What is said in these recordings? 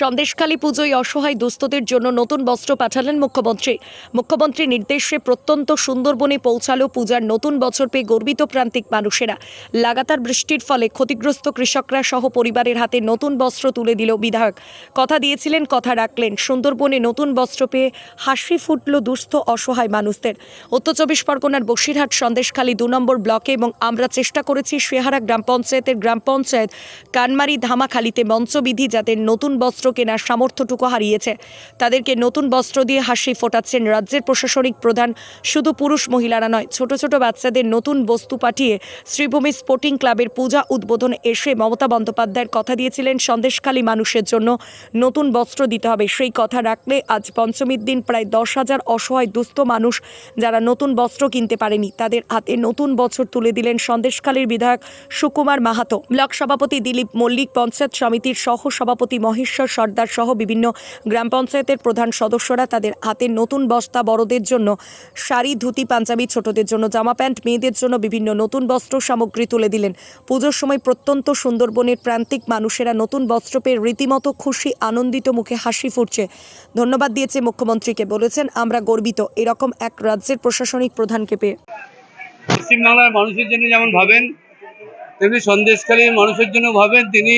সন্দেশখালী পুজোয় অসহায় দুস্থদের জন্য নতুন বস্ত্র পাঠালেন মুখ্যমন্ত্রী। মুখ্যমন্ত্রীর নির্দেশে প্রত্যন্ত সুন্দরবনে পৌঁছালো পূজার নতুন বছর পেয়ে গর্বিত প্রান্তিক মানুষেরা। লাগাতার বৃষ্টির ফলে ক্ষতিগ্রস্ত কৃষকরা সহ পরিবারের হাতে নতুন বস্ত্র তুলে দিল বিধায়ক। কথা দিয়েছিলেন, কথা রাখলেন। সুন্দরবনে নতুন বস্ত্র পেয়ে হাসি ফুটল দুস্থ অসহায় মানুষদের। উত্তর চব্বিশ পরগনার বসিরহাট সন্দেশখালী দু নম্বর ব্লকে এবং আমরা চেষ্টা করেছি শেহারা গ্রাম পঞ্চায়েতের গ্রাম পঞ্চায়েত কানমারি ধামাখালীতে মঞ্চবিধি যাদের নতুন বস্ত্র কেনার সামর্থ্যটুকু হারিয়েছে। তাদেরকে নতুন বস্ত্র দিয়ে হাসি ফোটাচ্ছেন রাজ্যের প্রশাসনিক প্রধান। শুধু পুরুষ মহিলারা নয়, ছোট ছোট বাচ্চাদের নতুন বস্তু পাঠিয়ে শ্রীভূমি স্পোর্টিং ক্লাবের পূজা উদ্বোধন এসে মমতা বন্দ্যোপাধ্যায়ের কথা দিয়েছিলেন সন্দেশখালী মানুষের জন্য। নতুন বস্ত্র দিতে হবে, সেই কথা রাখলে আজ পঞ্চমীর দিন প্রায় দশ হাজার অসহায় দুস্থ মানুষ যারা নতুন বস্ত্র কিনতে পারেনি, তাদের হাতে নতুন বছর তুলে দিলেন সন্দেশখালীর বিধায়ক সুকুমার মাহাতো। ব্লক সভাপতি দিলীপ মল্লিক, পঞ্চায়েত সমিতির সহ সভাপতি মহেশ্বর সর্দার সহ বিভিন্ন গ্রাম পঞ্চায়েতের প্রধান সদস্যরা তাদের হাতে নতুন বস্তা বড়দের জন্য শাড়ি, ধুতি, পাঞ্জাবি ছোটদের জন্য জামা প্যান্ট, মেয়েদের জন্য বিভিন্ন নতুন বস্ত্র সামগ্রী তুলে দিলেন। পুজোর সময় প্রত্যন্ত সুন্দরবনের প্রান্তিক মানুষেরা নতুন বস্ত্র পেয়ে রীতিমতো খুশি, আনন্দিত, মুখে হাসি ফুটছে। ধন্যবাদ দিয়েছে মুখ্যমন্ত্রীকে বলেছেন, আমরা গর্বিত, এরকম এক রাজ্যের প্রশাসনিক প্রধানকে পেয়ে। পশ্চিমবাংলার মানুষের জন্য যেমন ভাবেন, তেমনি সন্দেশখালীর মানুষের জন্য ভাবেন, তিনি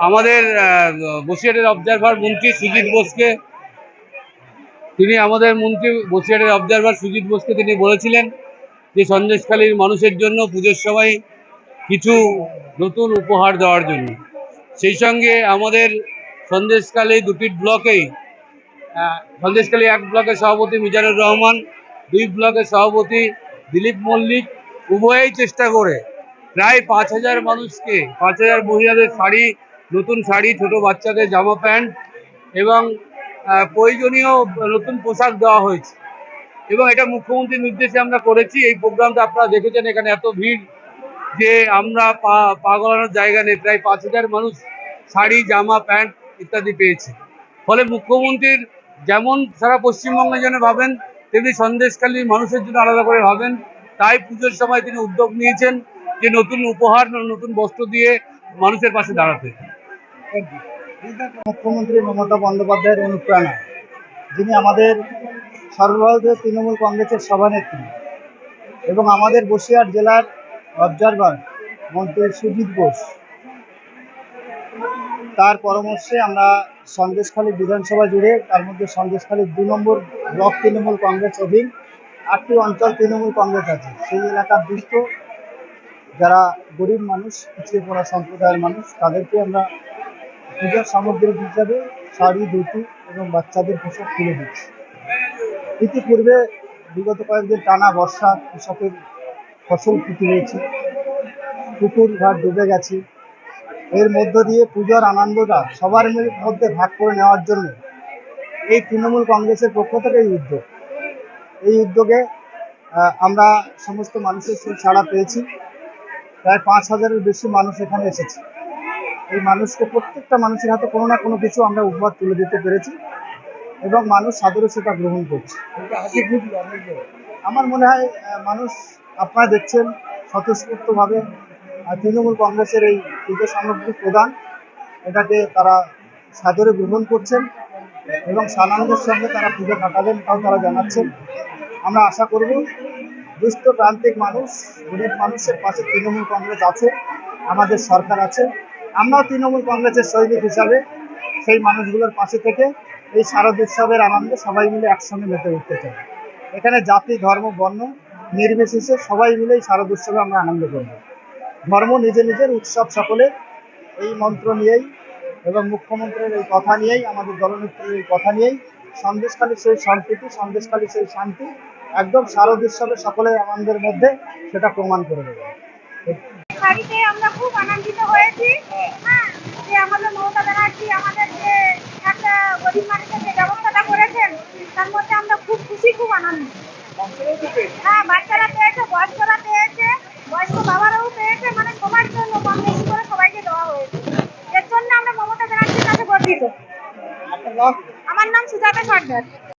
আমাদের আহ, বসিরহাটের অবজারভার মন্ত্রী সুজিত বোসকে তিনি আমাদের মন্ত্রী বসিরহাটের অবজারভার সুজিত বোসকে তিনি বলেছিলেন যে সন্দেশখালীর মানুষের জন্য পুজোর সময় কিছু নতুন উপহার দেওয়ার জন্য। সেই সঙ্গে আমাদের সন্দেশখালী দুটি ব্লকেই আহ, সন্দেশখালী এক ব্লকের সভাপতি মিজানুর রহমান দুই ব্লকের সভাপতি দিলীপ মল্লিক উভয়েই চেষ্টা করে প্রায় পাঁচ হাজার মানুষকে পাঁচ হাজার মহিলাদের শাড়ি নতুন শাড়ি, ছোট বাচ্চাদের জামা প্যান্ট এবং প্রয়োজনীয় নতুন পোশাক দেওয়া হয়েছে। এবং এটা মুখ্যমন্ত্রীর নির্দেশে আমরা করেছি। এই প্রোগ্রামটা আপনারা দেখেছেন, এখানে এত ভিড় যে আমরা পা পা গলানোর জায়গা নেই। প্রায় পাঁচ হাজার মানুষ শাড়ি, জামা, প্যান্ট ইত্যাদি পেয়েছে। ফলে মুখ্যমন্ত্রীর যেমন সারা পশ্চিমবঙ্গের জন্য ভাবেন, তেমনি সন্দেশকালীন মানুষের জন্য আলাদা করে ভাবেন। তাই পুজোর সময় তিনি উদ্যোগ নিয়েছেন যে নতুন উপহার, নতুন বস্ত্র দিয়ে মানুষের পাশে দাঁড়াতে। মুখ্যমন্ত্রী মমতা বন্দ্যোপাধ্যায়ের অনুপ্রেরণা। যিনি আমাদের সর্বভারতীয় তৃণমূল কংগ্রেসের সভানেত্রী এবং আমাদের বসিরহাট জেলার অবজারভার মন্ত্রী সুজিত বোস। তার পরামর্শে আমরা সন্দেশখালী বিধানসভা জুড়ে তার মধ্যে সন্দেশখালী দু নম্বর ব্লক তৃণমূল কংগ্রেস অধীন আটটি অঞ্চল তৃণমূল কংগ্রেস আছে। সেই এলাকার দুস্থ যারা গরিব মানুষ, পিছিয়ে পড়া সম্প্রদায়ের মানুষ, তাদেরকে আমরা পূজার সামগ্রী হিসাবে শাড়ি, ধুতি এবং বাচ্চাদের পোশাক তুলে দিচ্ছি। ইতিপূর্বে বিগত কয়েকদিন টানা বর্ষা কৃষকের ফসল ক্ষতি হয়েছে, পুকুর ঘাট ডুবে গেছে। এর মধ্য দিয়ে পুজোর আনন্দটা সবার মধ্যে ভাগ করে নেওয়ার জন্য এই তৃণমূল কংগ্রেসের পক্ষ থেকে এই উদ্যোগ। এই উদ্যোগে আমরা সমস্ত মানুষের সুর ছাড়া পেয়েছি। প্রায় পাঁচ হাজারের বেশি মানুষ এখানে এসেছে। এই মানুষকে প্রত্যেকটা মানুষের হাতে কোনো না কোনো কিছু আমরা উপহার তুলে দিতে পেরেছি এবং মানুষ সাদরে সেটা গ্রহণ করছে। আমার মনে হয় মানুষ আপনারা দেখছেন স্বতঃস্ফূর্তভাবে তৃণমূল কংগ্রেসের এই পুজো সামগ্রী প্রদান, এটাকে তারা সাদরে গ্রহণ করছেন এবং সানন্দের সঙ্গে তারা পুজো কাটাবেন তাও তারা জানাচ্ছেন। আমরা আশা করব দুস্থ প্রান্তিক মানুষ, গরিব মানুষের পাশে তৃণমূল কংগ্রেস আছে, আমাদের সরকার আছে আমরাও তৃণমূল কংগ্রেসের সৈনিক হিসাবে সেই মানুষগুলোর পাশে থেকে এই শারদ উৎসবের আনন্দে সবাই মিলে একসঙ্গে মেতে উঠতে চাই। এখানে জাতি, ধর্ম, বর্ণ নির্বিশেষে সবাই মিলে এই শারদ উৎসবে আমরা আনন্দ করব। ধর্ম নিজে নিজের, উৎসব সকলে এই মন্ত্র নিয়েই এবং মুখ্যমন্ত্রীর এই কথা নিয়েই, আমাদের দলনেত্রীর এই কথা নিয়েই সন্দেশখালী সেই সম্প্রীতি সন্দেশকালী সেই শান্তি একদম শারদ উৎসবে সকলের আনন্দের মধ্যে সেটা প্রমাণ করে দেবে। শাড়িতে আমরা খুব আনন্দিত হয়েছি। হ্যাঁ যে আমাদের মমতা ব্যানার্জি আমাদের যে একটা গরিব মানুষের যে ব্যবস্থাটা করেছেন তার মধ্যে আমরা খুব খুশি খুব আনন্দিত। হ্যাঁ বাচ্চারা পেয়েছে বয়স্করা পেয়েছে বয়স্ক বাবারাও পেয়েছে মানে সবার জন্য কম বেশি করে সবাইকে দেওয়া হয়েছে। এর জন্য আমরা মমতা ব্যানার্জির কাছে গর্বিত। আমার নাম সুজাতা সর্দার।